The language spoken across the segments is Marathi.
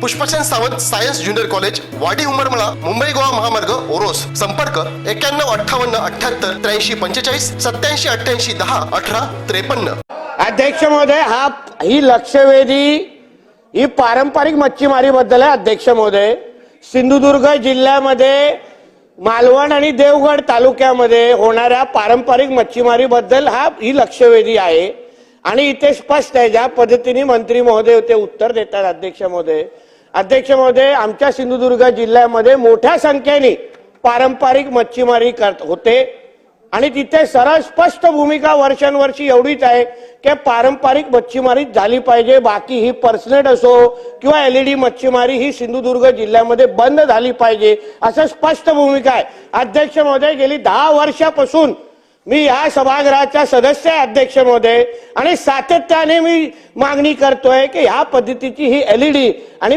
Pushpchand Sawant science junior college Wadi Umarmala Mumbai Goa महामार्ग ओरोस. संपर्क एक्क्याण्णव अठ्ठावन्न अठ्याहत्तर त्र्याऐंशी पंचेचाळीस सत्याऐंशी अठ्ठ्याऐंशी दहा अठरा त्रेपन्न. अध्यक्ष महोदय हा ही लक्षवेधी ही पारंपरिक मच्छीमारी बद्दल आहे अध्यक्ष महोदय. सिंधुदुर्ग जिल्ह्यामध्ये मालवण आणि देवगड तालुक्यामध्ये होणाऱ्या पारंपरिक मच्छीमारी बद्दल हा ही लक्षवेधी आहे. आणि इथे स्पष्ट आहे ज्या पद्धतीने मंत्री महोदय ते उत्तर देतात अध्यक्ष महोदय. अध्यक्ष महोदय आमच्या सिंधुदुर्ग जिल्ह्यामध्ये मोठ्या संख्येने पारंपरिक मच्छीमारी करत होते. आणि तिथे सरळ स्पष्ट भूमिका वर्षानुवर्षी एवढीच आहे की पारंपरिक मच्छीमारी झाली पाहिजे. बाकी ही पर्सनेट असो किंवा एलईडी मच्छीमारी ही सिंधुदुर्ग जिल्ह्यामध्ये बंद झाली पाहिजे. असं स्पष्ट भूमिका आहे. अध्यक्ष महोदय गेली दहा वर्षापासून मी या सभागृहाचा सदस्य आहे अध्यक्ष महोदय आणि सातत्याने मी मागणी करतोय की ह्या पद्धतीची ही एलईडी आणि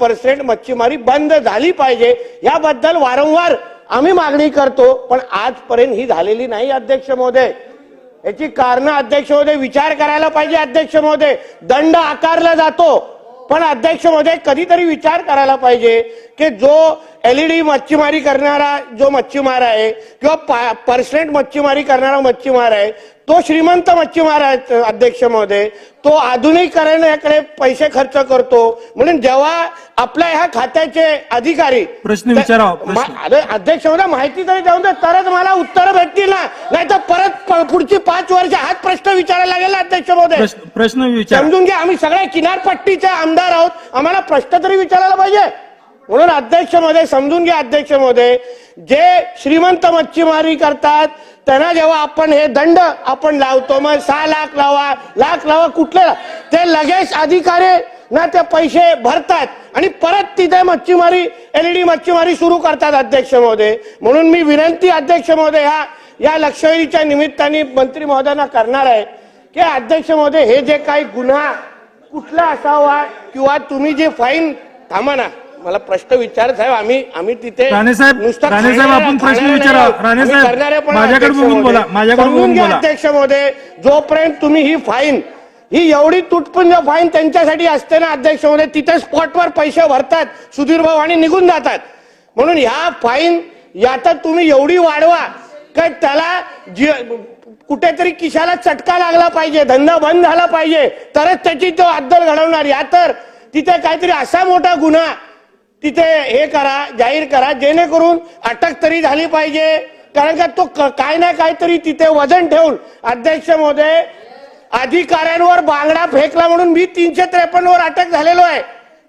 पर्सेंट मच्छीमारी बंद झाली पाहिजे. याबद्दल वारंवार आम्ही मागणी करतो पण आजपर्यंत ही झालेली नाही अध्यक्ष महोदय. याची कारण अध्यक्ष महोदय विचार करायला पाहिजे अध्यक्ष महोदय. दंड आकारला जातो. पण अध्यक्ष महोदय कधीतरी विचार करायला पाहिजे की जो एलईडी मच्छीमारी करणारा जो मच्छीमार आहे किंवा पर्सनेट मच्छीमारी करणारा मच्छीमार आहे तो श्रीमंत मच्छीमार अध्यक्ष महोदय तो आधुनिकीकरणाकडे पैसे खर्च करतो. म्हणून जेव्हा आपल्या ह्या खात्याचे अधिकारी प्रश्न अरे अध्यक्ष महोदय माहिती तरी देऊन दे तरच मला उत्तर भेटतील ना. नाही तर परत पुढची पाच वर्ष हाच प्रश्न विचारायला लागेल अध्यक्ष महोदय. प्रश्न प्रश्न विचार. समजून घ्या आम्ही सगळ्या किनारपट्टीचे आमदार आहोत. आम्हाला प्रश्न तरी विचारायला पाहिजे. म्हणून अध्यक्ष महोदय समजून घ्या अध्यक्ष महोदय जे श्रीमंत मच्छीमारी करतात त्यांना जेव्हा आपण हे दंड आपण लावतो मग सहा लाख लावा लाख लावा कुठले? ते लगेच अधिकारी ना ते पैसे भरतात आणि परत तिथे मच्छीमारी एलईडी मच्छीमारी सुरू करतात अध्यक्ष महोदय. म्हणून मी विनंती अध्यक्ष महोदय ह्या या लक्षवेधीच्या निमित्ताने मंत्री महोदयांना करणार आहे की अध्यक्ष महोदय हे जे काही गुन्हा कुठला असावा किंवा तुम्ही जे फाईन थांबा ना. मला प्रश्न विचार साहेब आम्ही आम्ही तिथे राणे साहेब, नुसतं राणे साहेब, खाणाऱ्या- आपण प्रश्न विचारा. माझ्याकडे बघून बोला. माझ्याकडे बघून. अध्यक्ष महोदय जोपर्यंत तुम्ही ही फाईन ही एवढी तुटपुंज फाईन त्यांच्यासाठी असते ना अध्यक्ष महोदय तिथे स्पॉटवर पैसे भरतात सुधीर भाऊ आणि निघून जातात म्हणून ह्या फाईन यात तुम्ही एवढी वाढवा काय त्याला जी कुठेतरी किशाला चटका लागला पाहिजे धंदा बंद झाला पाहिजे तरच त्याची तो अद्दल घडवणार या तर तिथे काहीतरी असा मोठा गुन्हा तिथे हे करा जाहीर करा जेणेकरून अटक तरी झाली पाहिजे. कारण का तो काय ना काहीतरी तिथे वजन ठेवून अध्यक्ष महोदय अधिकाऱ्यांवर बांगडा फेकला म्हणून मी तीनशे त्रेपन्न वर अटक झालेलो आहे.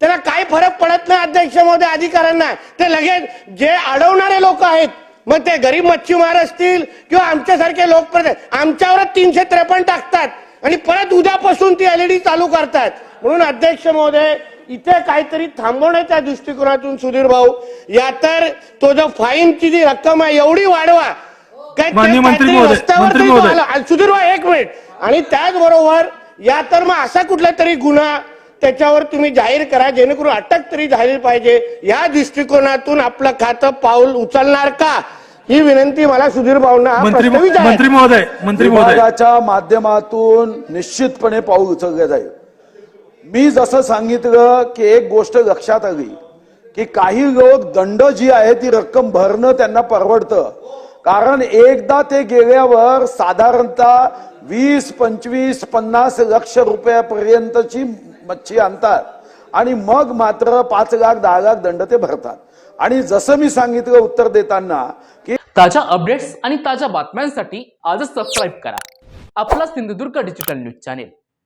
त्याला काही फरक पडत नाही अध्यक्ष महोदय अधिकाऱ्यांना. ते लगेच जे अडवणारे लोक आहेत मग ते गरीब मच्छीमार असतील किंवा आमच्यासारखे लोक आमच्यावरच तीनशे त्रेपन्न टाकतात आणि परत उद्यापासून ती एलईडी चालू करतात. म्हणून अध्यक्ष महोदय इथे काहीतरी थांबवण्याच्या दृष्टिकोनातून सुधीर भाऊ. या तर तो जो फाईनची जी रक्कम आहे एवढी वाढवा. काय सुधीर भाऊ एक मिनिट. आणि त्याचबरोबर या तर मग असा कुठला तरी गुन्हा त्याच्यावर तुम्ही जाहीर करा जेणेकरून अटक तरी झाली पाहिजे. या दृष्टिकोनातून आपलं खातं पाऊल उचलणार का? ही विनंती मला सुधीर भाऊंना मंत्री महोदय मंत्री महोदय. विभागाच्या माध्यमातून निश्चितपणे पाऊल उचलले जाईल. मी जसं सांगितलं की एक गोष्ट लक्षात आली की काही लोक दंड जी आहे ती रक्कम भरणं त्यांना परवडतं. कारण एकदा ते गेल्यावर साधारणतः वीस पंचवीस पन्नास लक्ष रुपयापर्यंतची मच्छी आणतात आणि मग मात्र पाच लाख दहा लाख दंड ते भरतात. आणि जसं मी सांगितलं उत्तर देताना की ताज्या अपडेट्स आणि ताज्या बातम्यांसाठी आजच सबस्क्राईब करा. आपला Sindhudurg digital news channel